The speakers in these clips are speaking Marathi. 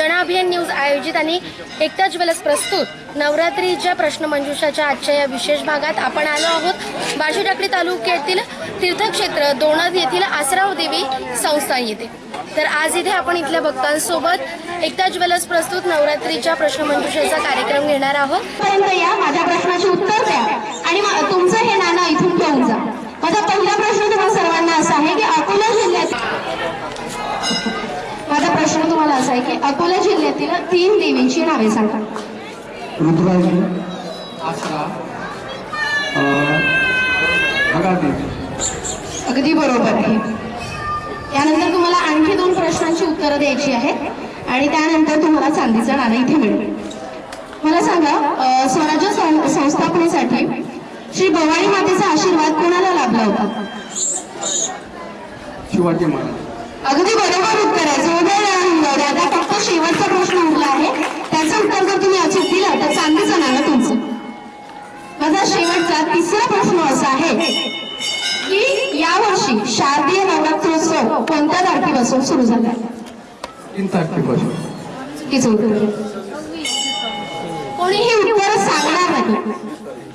जनाभियान न्यूज आयोजित आणि एकता ज्वेलर्स प्रस्तुत नवरात्रीच्या प्रश्नमंजुषाच्या आजच्या या विशेष भागात आपण आलो आहोत. बार्शी तालुक्यातील तीर्थक्षेत्र दोणद येथील आसराव देवी संस्था येथे. तर आज इथे आपण इथल्या भक्तांसोबत एकता ज्वेलर्स प्रस्तुत नवरात्रीच्या प्रश्नमंजुषेचा कार्यक्रम घेणार आहोत. पर्यंत या माझ्या प्रश्नाचे उत्तर द्या आणि तुमचं हे नाणं इथून घेऊन जा. माझा पहिला प्रश्न तुम्हाला सर्वांना असा आहे की अकोला जिल्ह्यात माझा प्रश्न तुम्हाला असा आहे की अकोला जिल्ह्यातील तीन देवींची नावे सांगा. आसरा. अगादेवी अगदी बरोबर आहे. यानंतर तुम्हाला आणखी दोन प्रश्नांची उत्तरं द्यायची आहेत आणि त्यानंतर तुम्हाला चांदीचं नाणं इथे मिळेल. मला सांगा स्वराज्य संस्थापनेसाठी श्री भवानी मातेचा आशीर्वाद कोणाला लाभला होता? शिवाजी महाराज. अगदी बरोबर उत्तर आहे. जोरदार वाजवा. आता फक्त शेवटचा प्रश्न उरला आहे. त्याचं उत्तर जर तुम्ही अचूक दिलं तर चांदीचं नाणं तुमचं. माझा शेवटचा तिसरा प्रश्न असा आहे की यावर्षी शारदीय नवरात्रोत्सव कोणत्या तारखेपासून सुरू झाला? तीन तारखेपासून. चुकीचं उत्तर. आहे. कोणीही उत्तर सांगणार नाही.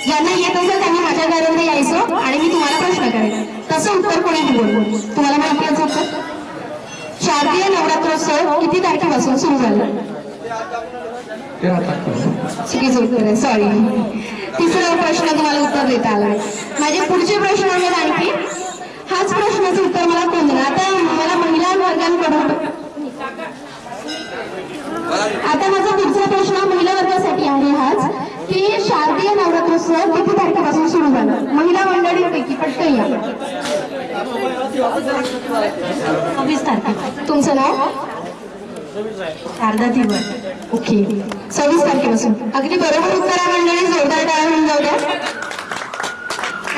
ज्यांना येत असेल त्यांनी माझ्या घरामध्ये यायचं आणि मी तुम्हाला प्रश्न करेन. तसं उत्तर कोणीही बोलू तुम्हाला माहिती आहे उत्तर शारदीय नवरात्रोत्सव किती तारखेपासून सुरू झाला? चुकीचं उत्तर आहे सॉरी तिसरा प्रश्न तुम्हाला उत्तर देता आला. माझे पुढचे प्रश्न आहेत आणखी. हाच प्रश्नाचं उत्तर मला कोण देणार? आता मला महिला वर्गांकडून आता माझा पुढचा प्रश्न महिला वर्गासाठी आहे हाच की शारदीय नवरात्रोत्सव किती तारखेपासून सुरू झाला? महिला मंडळींपैकी पटकन या. सव्वीस तारखे तुमचं नाव? अर्धा दिवस. ओके. सव्वीस तारखेपासून. अगदी बरोबर उत्तर मंडळी. जोरदार टाळ्या होऊन जाऊ द्या.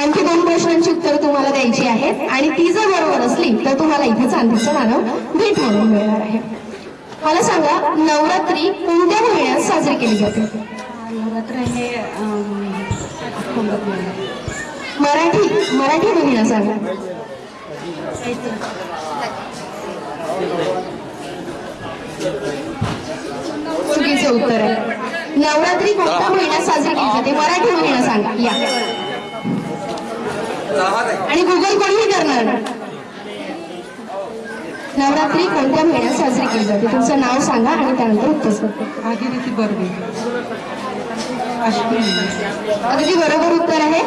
आणखी दोन प्रश्नांची उत्तर तुम्हाला द्यायची आहेत. आणि ती जर बरोबर असली तर तुम्हाला इथे चांदीचं मानव भेट म्हणून मिळणार आहे. मला सांगा नवरात्री कोणत्या महिन्यात साजरी केली जाते? नवरात्र हे मराठी मराठी महिना सांगा चुकीचं उत्तर आहे. नवरात्री कोणत्या महिन्यात साजरी केली जाते? मराठी महिना सांगा. या. आणि गुगल कोणीही करणार. नवरात्री कोणत्या महिन्यात साजरी केली जाते? तुमचं नाव सांगा आणि त्यानंतर उत्तर सांगा. अगदी बरोबर उत्तर आहे.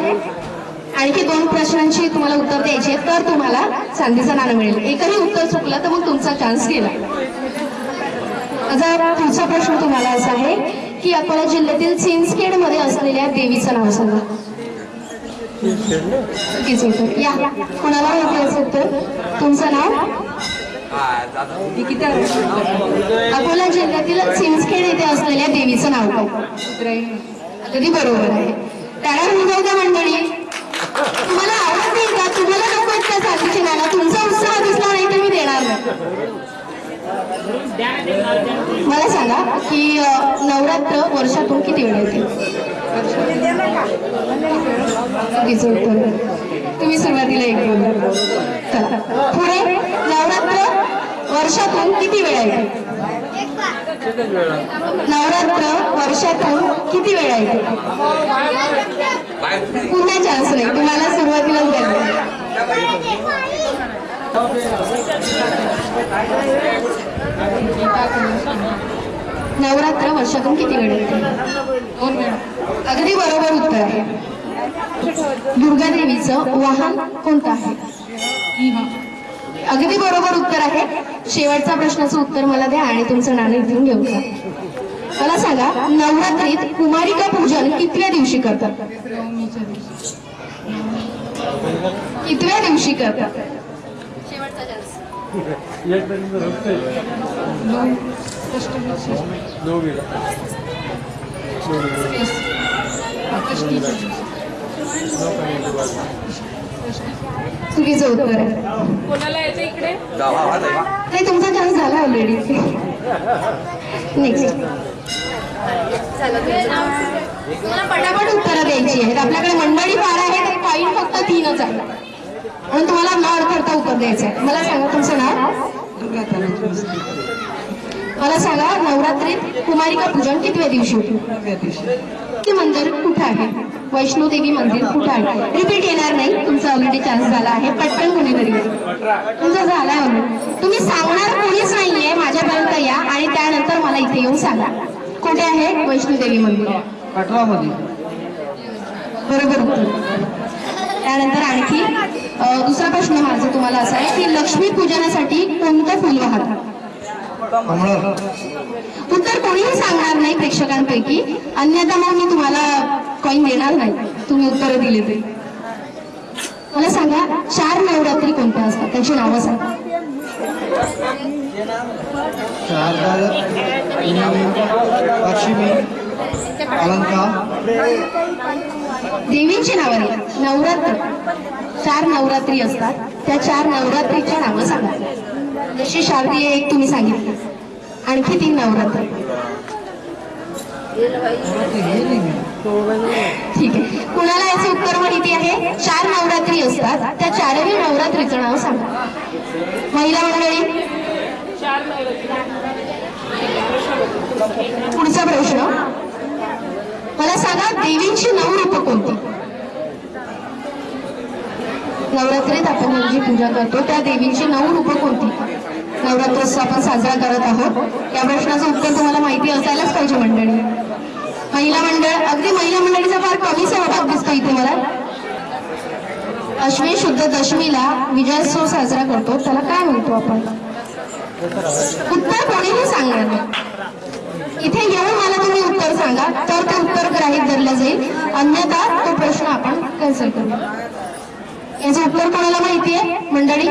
आणखी दोन प्रश्नांची तुम्हाला उत्तर द्यायची तर तुम्हाला चांदीचं नाणं मिळेल. एकही उत्तर चुकलं तर मग तुमचा चान्स गेला. माझा पुढचा प्रश्न तुम्हाला असा आहे की अकोला जिल्ह्यातील चिंचखेडमध्ये असलेल्या देवीचं नाव सांगा. या. कोणाला माहिती असेल तर? तुमचं नाव? अकोला जिल्ह्यातील चिंचखेड येथे असलेल्या देवीचं नाव काय? अगदी बरोबर आहे. त्याला द्या मंडळी तुम्हाला आवडत नाही का? तुम्हाला नको वाटतं का नाना तुमचा उत्साह दिसला नाही तर मी देणार नाही? मला सांगा की नवरात्र वर्षातून किती वेळ येते? तुम्ही सुरुवातीला एक बोल. चला. पुढे नवरात्र वर्षातून किती वेळा येते? नवरात्र वर्षातून किती वेळा येते? पुन्हा चान्स नाही. तुम्हाला सुरुवातीलाच द्यायला नवरात्र वर्षातून किती वेळ येते? दोन वेळा अगदी बरोबर उत्तर. आहे दुर्गादेवीचं वाहन कोणतं आहे? अगदी बरोबर उत्तर आहे शेवटचा प्रश्नाचं उत्तर मला द्या आणि तुमचं नाणे इथून घेऊ का? मला सांगा नवरात्रीत कुमारिका पूजन कितव्या दिवशी करतात? कितव्या दिवशी करतात? शेवटचा चुकीचं उत्तर आहे. कोणाला येते इकडे? नाही तुमचा चान्स झाला ऑलरेडी नेक्स्ट तुम्हाला पटापट उत्तरं द्यायची आहेत. आपल्याकडे मंडळी फार आहे तर पॉईंट फक्त तीनच आहे म्हणून तुम्हाला न अडखडता उत्तर द्यायचं आहे. मला सांगा तुमचं नाव. मला सांगा नवरात्रीत कुमारिका पूजन कितव्या दिवशी होते? ते मंदिर कुठं आहे? वैष्णोदेवी मंदिर कुठं आहे? रिपीट येणार नाही. तुमचा ऑलरेडी चान्स झाला आहे. पटकन कोणीतरी. तुमचा झालाय ऑलरेडी तुम्ही सांगणार कोणीच नाहीये. माझ्यापर्यंत या आणि त्यानंतर मला इथे येऊन सांगा. कुठे आहे वैष्णोदेवी मंदिर? बरोबर. त्यानंतर आणखी दुसरा प्रश्न माझा तुम्हाला असा आहे की लक्ष्मी पूजनासाठी कोणतं फुल वाहतात? कमळ. उत्तर कोणीही सांगणार नाही प्रेक्षकांपैकी. अन्यथा मग मी तुम्हाला कॉईन देणार नाही. तुम्ही उत्तर दिले ते. मला सांगा चार नवरात्री कोणत्या असतात? त्याची नावं सांगा. देवींची नावं नाही. नवरात्र. चार नवरात्री असतात. त्या चार नवरात्रीच्या नावं सांगा. जशी शारदीय एक तुम्ही सांगितली. आणखी तीन नवरात्र. हो, ठीक आहे. कुणाला याचे उत्तर माहिती आहे? चार नवरात्री असतात. त्या चारही नवरात्रीचं नाव सांगा. महिला मंडळी. पुढचा प्रश्न. मला सांगा देवींची नऊ रूप कोणती? नवरात्रीत आपण जी पूजा करतो त्या देवींची नऊ रूप कोणती? नवरात्रोत्सव आपण साजरा करत आहोत. या प्रश्नाचं उत्तर तुम्हाला माहिती असायलाच पाहिजे मंडळी. महिला मंडळ अगदी महिला मंडळीचा फार कमी सहभाग दिसतो इथे मला. अश्विन शुद्ध दशमीला विजयोत्सव साजरा करतो. त्याला काय म्हणतो आपण? उत्तर कोणीही सांगणार नाही. इथे येऊन मला तुम्ही उत्तर सांगा. तर ते उत्तर ग्राहीत धरलं जाईल. अन्यथा तो प्रश्न आपण कॅन्सल करू. याचं उत्तर कोणाला माहिती आहे मंडळी?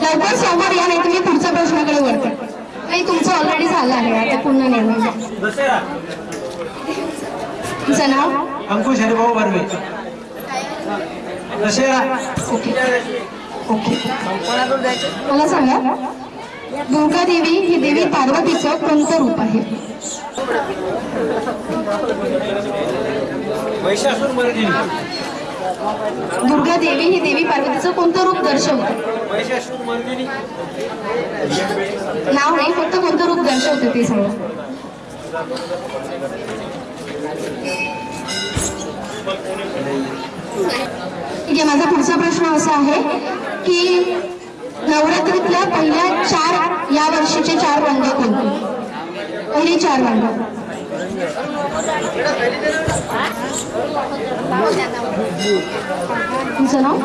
लवकर समोर या नाही तुम्ही पुढच्या प्रश्नाकडे वळते. नाही तुमचं ऑलरेडी झालं आहे. आता पुन्हा घ्या. तुमचं नाव? अंकुश हरिभाऊ बर्वे दशेरा ओके. ओके. मला सांगा दुर्गा देवी ही देवी पार्वतीचं कोणतं रूप आहे मर्दिनी दुर्गा देवी ही देवी पार्वतीचं कोणतं रूप दर्शवते? नाव नाही फक्त कोणतं रूप दर्शवते ते सांगा. ठीक आहे माझा पुढचा प्रश्न असा आहे की नवरात्रीतल्या पहिल्या चार या वर्षीचे चार रंग कोणते? पहिले चार रंग. तुझं नाव?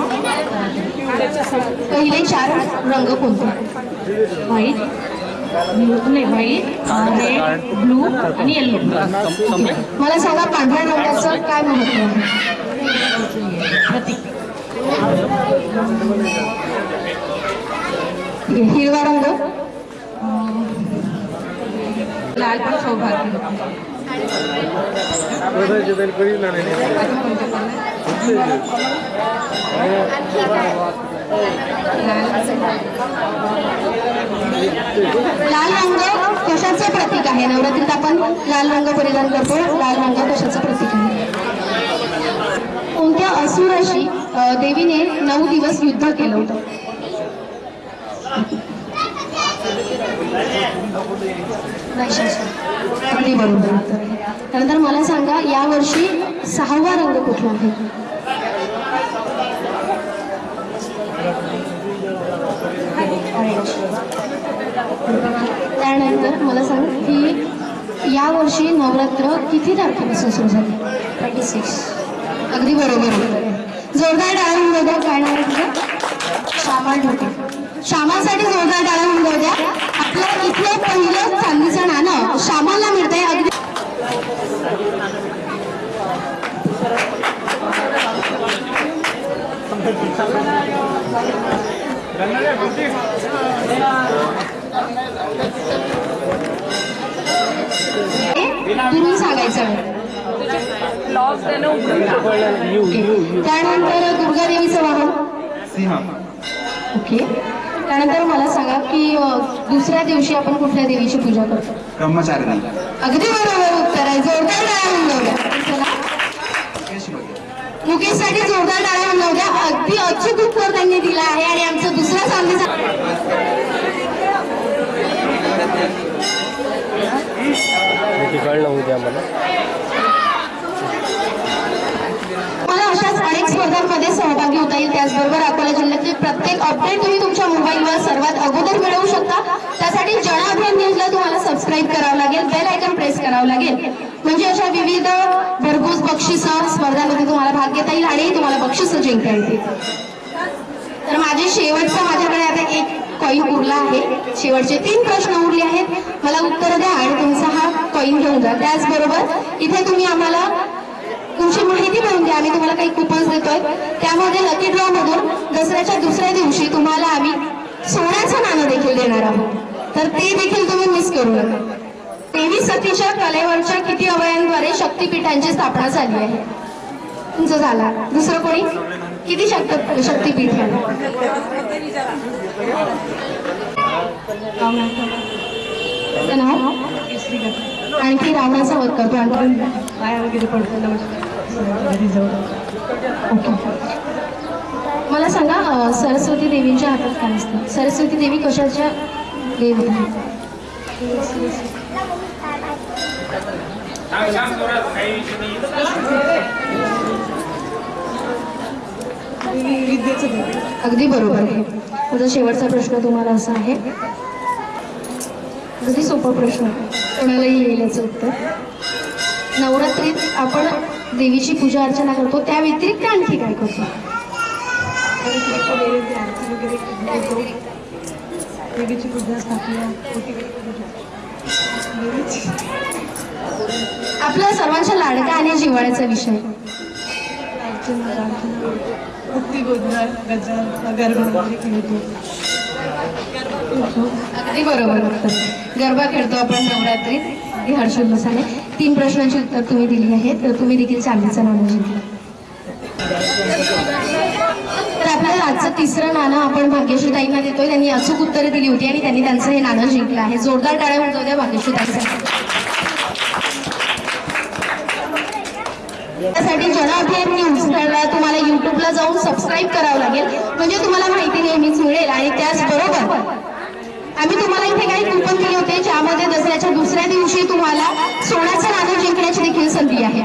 पहिले चार रंग कोणते? व्हाईट नाही व्हाईट रेड ब्लू आणि येल्लो मला सांगा पांढऱ्या रंगाचं काय महत्त्व आहे? प्रतीक. हिरवा रंग? लाल पण सौभाग्य. लाल रंग कशाचं प्रतीक आहे? नवरात्रीत आपण लाल रंग परिधान करतो. लाल रंग कशाचं प्रतीक आहे? कोणत्या असुराशी देवीने नऊ दिवस युद्ध केलं होतं? अगदी बरोबर. त्यानंतर मला सांगा यावर्षी सहावा रंग कुठला आहे? त्यानंतर मला सांग की यावर्षी नवरात्र किती तारखेपासून सुरू झाली? Twenty six. अगदी बरोबर. जोरदार द्या काय नाव तुझं श्यामा ढोके. श्यामासाठी जोरदार टाळा होऊन द्या. आपलं इथलं पहिलं चांदीचं नाणं श्यामाला मिळतंय. अगदी सांगायचं. त्यानंतर दुर्गा देवीचं वाहन ओके. त्यानंतर मला सांगा की दुसऱ्या दिवशी आपण कुठल्या देवीची पूजा करतो? ब्रह्मचारिणी. अगदी बरोबर उत्तर आहे. जोरदार टाळ्या होऊन द्या चला. मुकेशसाठी जोरदार टाळ्या द्या अगदी अचूक उत्तर त्यांनी दिलं आहे आणि आमचं दुसरा ते कळलं उद्या मला. मला स्पर्धांमध्ये सहभागी होता येईल त्याचबरोबर अकोला जिल्ह्यातील प्रत्येक अपडेट तुम्ही तुमच्या मोबाईलवर सर्वात अगोदर मिळवू शकता. त्यासाठी जन अभियान न्यूजला तुम्हाला सबस्क्राईब करावं लागेल बेल आयकन प्रेस करावं लागेल. म्हणजे अशा विविध भरघोस बक्षिसं स्पर्धांमध्ये तुम्हाला भाग घेता येईल आणि तुम्हाला बक्षिसं जिंकता येतील. तर माझे शेवटचा माझ्याकडे आता एक कॉईन उरला आहे. शेवटचे तीन प्रश्न उरले आहेत. मला उत्तर द्या आणि तुमचा हा कॉईन घेऊन जा. त्याचबरोबर इथे तुम्ही आम्हाला तुमची माहिती मिळून द्या. आम्ही तुम्हाला काही कुपन्स देतोय. त्यामध्ये लकी ड्रॉ मधून दसऱ्याच्या दुसऱ्या दिवशी तुम्हाला आम्ही सोन्याचं नाणं देखील देणार आहोत. तर ते देखील तुम्ही मिस करू नका. तेवीस सतीच्या कलेवरच्या किती अवयांद्वारे शक्तिपीठांची स्थापना झाली आहे? तुमचं झाला. दुसरं कोणी? किती शक्त शक्तीपीठ आणखी रावणाचा वध करतो. आणखी? पाया वगैरे पडतो. नमस्कार. ओके मला सांगा सरस्वती देवींच्या हातात काय असतं? सरस्वती देवी कशाच्या देवी अगदी बरोबर. आहे माझा शेवटचा प्रश्न तुम्हाला असा आहे. अगदी सोपा प्रश्न कोणालाही येईल याचं उत्तर? नवरात्रीत आपण देवीची पूजा अर्चना करतो. त्या व्यतिरिक्त आणखी काय करतो? देवीची पूजा स्थापना आपला सर्वांच्या लाडका आणि जिव्हाळ्याचा विषय. अगदी बरोबर गरबा खेळतो आपण नवरात्रीत हर्षोल्लासाने. तीन प्रश्नांची उत्तर तुम्ही दिली आहेत. तर तुम्ही देखील चांदीचं नाणं जिंकलं तर आपल्याला आजचं तिसरं नाणं आपण भाग्यश्री ताईंना देतोय. त्यांनी अचूक उत्तरे दिली होती आणि त्यांनी त्यांचं हे नाणं जिंकलं आहे. जोरदार टाळ्या म्हणतो त्या भाग्यश्री ताईसाठी त्यासाठी जन अभियान न्यूज तुम्हाला युट्यूबला जाऊन सबस्क्राईब करावं लागेल. म्हणजे तुम्हाला माहिती नेहमीच मिळेल आणि त्याचबरोबर आम्ही तुम्हाला इथे काही कुपन दिले होते ज्यामध्ये दसऱ्याच्या दुसऱ्या दिवशी तुम्हाला सोन्याचं नाणं जिंकण्याची देखील संधी आहे.